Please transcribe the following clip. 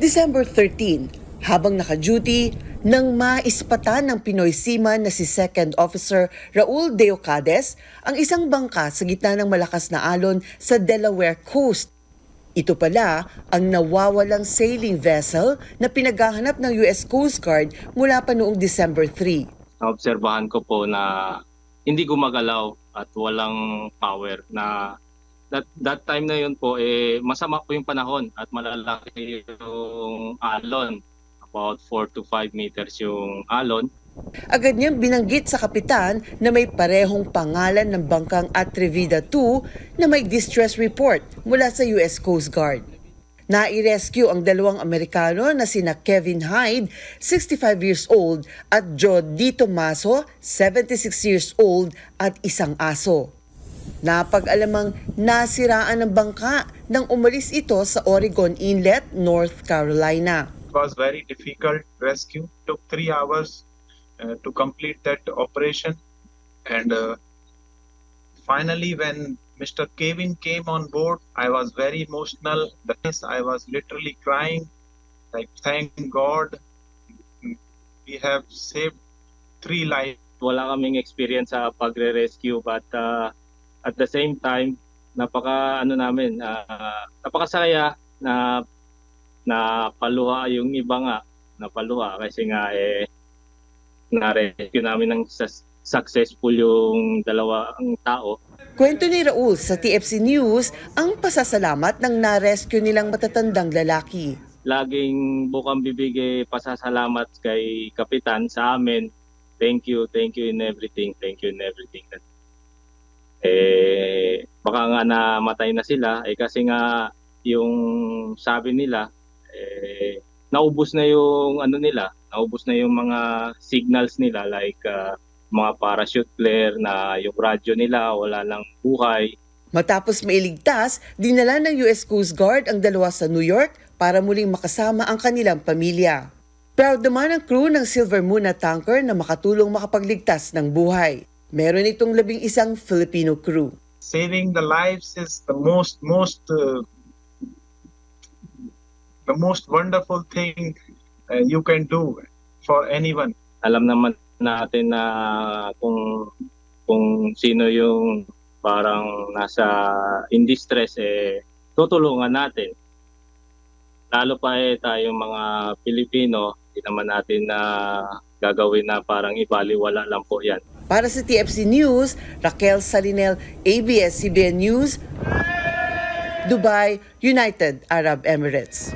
December 13, habang naka-duty, nang maispatan ng Pinoy seaman na si Second Officer Raul Deocades ang isang bangka sa gitna ng malakas na alon sa Delaware Coast. Ito pala ang nawawalang sailing vessel na pinaghahanap ng US Coast Guard mula pa noong December 3. naobserbahan ko po na hindi gumagalaw at walang power na that, that time na yun po eh masama po yung panahon at malalaki yung alon about 4 to 5 meters yung alon Agad niyang binanggit sa kapitan na may parehong pangalan ng bangkang Atrevida 2 na may distress report mula sa US Coast Guard. Nai-rescue ang dalawang Amerikano na sina Kevin Hyde, 65 years old, at Joe Di Tomaso, 76 years old, at isang aso. Napag-alamang nasiraan ng bangka nang umalis ito sa Oregon Inlet, North Carolina. It was very difficult rescue. Took three hours uh, to complete that operation, and uh, finally, when Mr. Kevin came on board, I was very emotional. Yes, I was literally crying. Like, thank God, we have saved three lives. wala kaming experience sa pagre-rescue but uh, at the same time napaka ano namin uh, napakasaya na napaluha yung iba nga napaluha kasi nga eh na-rescue namin ng successful yung dalawang tao. Kwento ni Raul sa TFC News ang pasasalamat ng na-rescue nilang matatandang lalaki. laging bukang bibigay pasasalamat kay kapitan sa amin. Thank you thank you in everything thank you in everything eh baka nga namatay na sila eh kasi nga yung sabi nila eh naubos na yung ano nila naubos na yung mga signals nila like ah, mga parachute flare na yung radyo nila wala lang buhay Matapos mailigtas, dinala ng US Coast Guard ang dalawa sa New York para muling makasama ang kanilang pamilya. Proud naman ang crew ng Silver Moon na tanker na makatulong makapagligtas ng buhay. Meron itong labing isang Filipino crew. Saving the lives is the most, most, uh, the most wonderful thing uh, you can do for anyone. alam naman natin na kung kung sino yung parang nasa in distress eh tutulungan natin. Lalo pa eh tayong mga Pilipino, hindi naman natin na gagawin na parang ibaliwala lang po 'yan. Para sa TFC News, Raquel Salinel, ABS-CBN News, Dubai, United Arab Emirates.